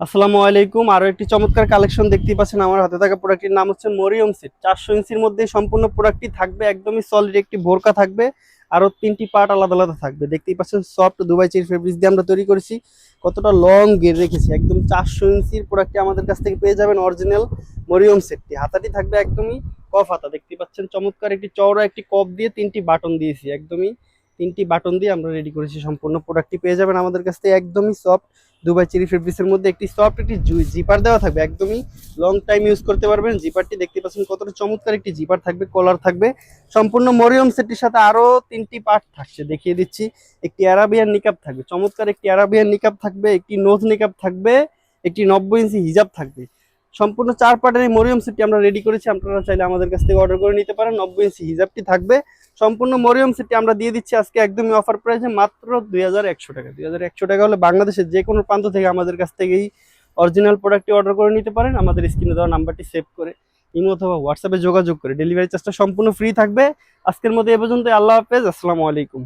আসসালামু আলাইকুম। আরও একটি চমৎকার কালেকশন দেখতেই পাচ্ছেন আমার হাতে থাকা প্রোডাক্টটির নাম হচ্ছে মরিয়ম সেট চারশো ইঞ্চির মধ্যে সম্পূর্ণ প্রোডাক্টটি থাকবে, একদমই সলিড একটি বোরকা থাকবে, আরও তিনটি পার্ট আলাদা আলাদা থাকবে। দেখতেই পাচ্ছেন সফট দুবাই চেরি ফেব্রিক্স দিয়ে আমরা তৈরি করেছি। কতটা লং গের রেখেছি, একদম চারশো ইঞ্চির প্রোডাক্টটি আমাদের কাছ থেকে পেয়ে যাবেন অরিজিনাল মরিয়ম সেটটি হাতাটি থাকবে একদমই কফ হাতা। দেখতেই পাচ্ছেন চমৎকার একটি চওড়া একটি কপ দিয়ে তিনটি বাটন দিয়েছি, একদমই তিনটি বাটন দিয়ে আমরা রেডি করেছি। সম্পূর্ণ প্রোডাক্টটি পেয়ে যাবেন আমাদের কাছ থেকে, একদমই সফট দুবাই চেরি ফেব্রিক্সের মধ্যে একটি সফট একটি জিপার দেওয়া থাকবে, একদমই লং টাইম ইউজ করতে পারবেন। জিপারটি দেখতে পাচ্ছেন কতটা চমৎকার একটি জিপার থাকবে কলার থাকবে। সম্পূর্ণ মরিয়ম সেটটির সাথে আরও তিনটি পার্ট থাকছে, দেখিয়ে দিচ্ছি। একটি অ্যারাবিয়ান নিকাপ থাকবে, চমৎকার একটি অ্যারাবিয়ান নিকাপ থাকবে, একটি নোজ নিকাপ থাকবে, একটি নব্বই ইঞ্চি হিজাব থাকবে। সম্পূর্ণ চার পার্টের এই মরিয়ম সেটটি আমরা রেডি করেছি, আপনারা চাইলে আমাদের কাছ থেকে অর্ডার করে নিতে পারেন। নব্বই ইঞ্চি হিজাবটি থাকবে। সম্পূর্ণ মরিয়ম সেটটি আমরা দিয়ে দিচ্ছি আজকে একদমই অফার প্রাইসে মাত্র দুই হাজার একশো টাকা। দুই হাজার একশো টাকা হলে বাংলাদেশের যে কোনো প্রান্ত থেকে আমাদের কাছ থেকে এই অরিজিনাল প্রোডাক্টটি অর্ডার করে নিতে পারেন। আমাদের স্ক্রিনে দেওয়া নাম্বারটি সেভ করে ইমো অথবা হোয়াটসঅ্যাপে যোগাযোগ করে। ডেলিভারি চার্জটা সম্পূর্ণ ফ্রি থাকবে। আজকের মধ্যে এ পর্যন্ত আল্লাহ হাফেজ। আসসালামু আলাইকুম।